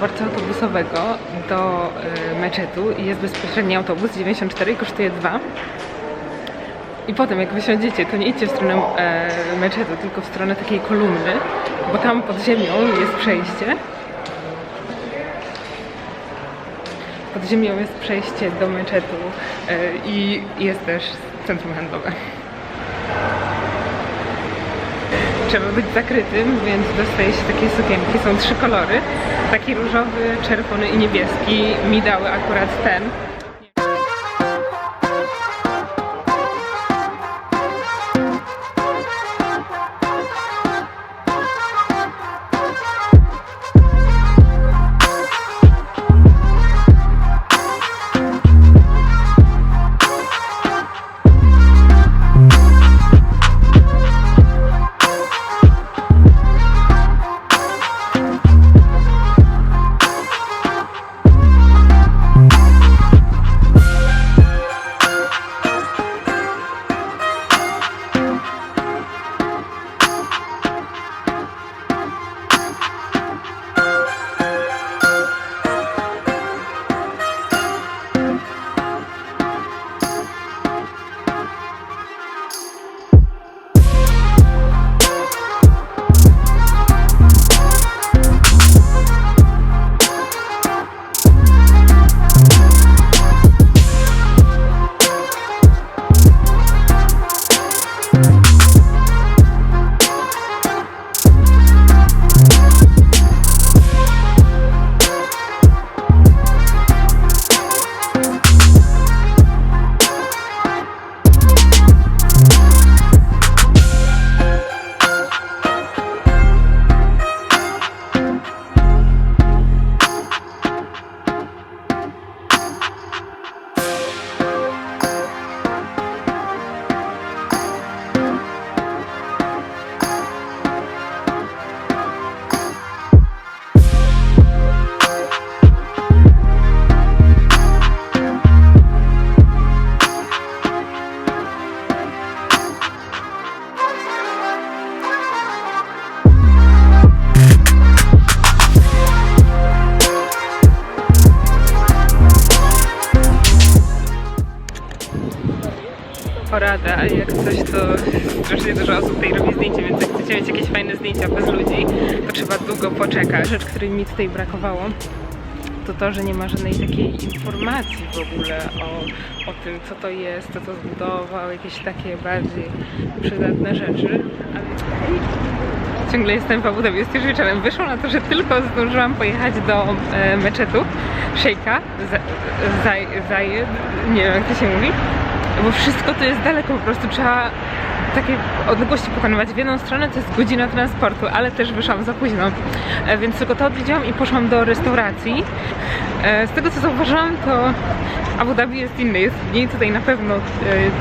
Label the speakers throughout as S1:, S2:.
S1: dworca autobusowego do y, meczetu i jest bezpośredni autobus 94 i kosztuje 2. I potem jak wysiądziecie, to nie idźcie w stronę e, meczetu, tylko w stronę takiej kolumny, bo tam pod ziemią jest przejście. Pod ziemią jest przejście do meczetu e, i jest też centrum handlowe. Trzeba być zakrytym, więc dostaje się takie sukienki. Są trzy kolory. Taki różowy, czerwony i niebieski. Mi dały akurat ten. Porada, jak coś to strasznie dużo osób tutaj robi zdjęcia, więc jak chcecie mieć jakieś fajne zdjęcia bez ludzi, to trzeba długo poczekać. Rzecz, której mi tutaj brakowało, to to, że nie ma żadnej takiej informacji w ogóle o, o tym, co to jest, kto to zbudował, jakieś takie bardziej przydatne rzeczy. Ale ciągle jestem w Abu Dhabi, jest już wieczorem. Wyszło na to, że tylko zdążyłam pojechać do e, meczetu Szejka, Z- Zaj- Zayed, nie wiem jak to się mówi, bo wszystko to jest daleko, po prostu trzeba takie odległości pokonywać. W jedną stronę to jest godzina transportu, ale też wyszłam za późno, e, więc tylko to odwiedziłam i poszłam do restauracji. E, Z tego co zauważyłam, to Abu Dhabi jest inny, jest mniej tutaj na pewno e,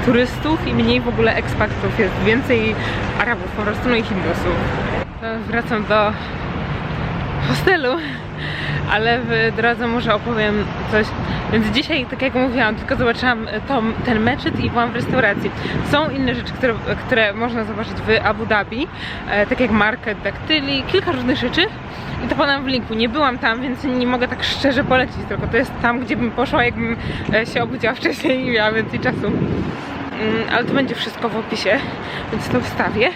S1: turystów i mniej w ogóle ekspatów, jest więcej Arabów po prostu, no i Hindusów. Wracam do hostelu, ale w drodze może opowiem coś. Więc dzisiaj, tak jak mówiłam, tylko zobaczyłam tą, ten meczet i byłam w restauracji. Są inne rzeczy, które, które można zobaczyć w Abu Dhabi, e, tak jak market daktyli, kilka różnych rzeczy. I to podam w linku. Nie byłam tam, więc nie mogę tak szczerze polecić, tylko to jest tam, gdzie bym poszła, jakbym e, się obudziła wcześniej i miała więcej czasu. Mm, ale to będzie wszystko w opisie, więc to wstawię.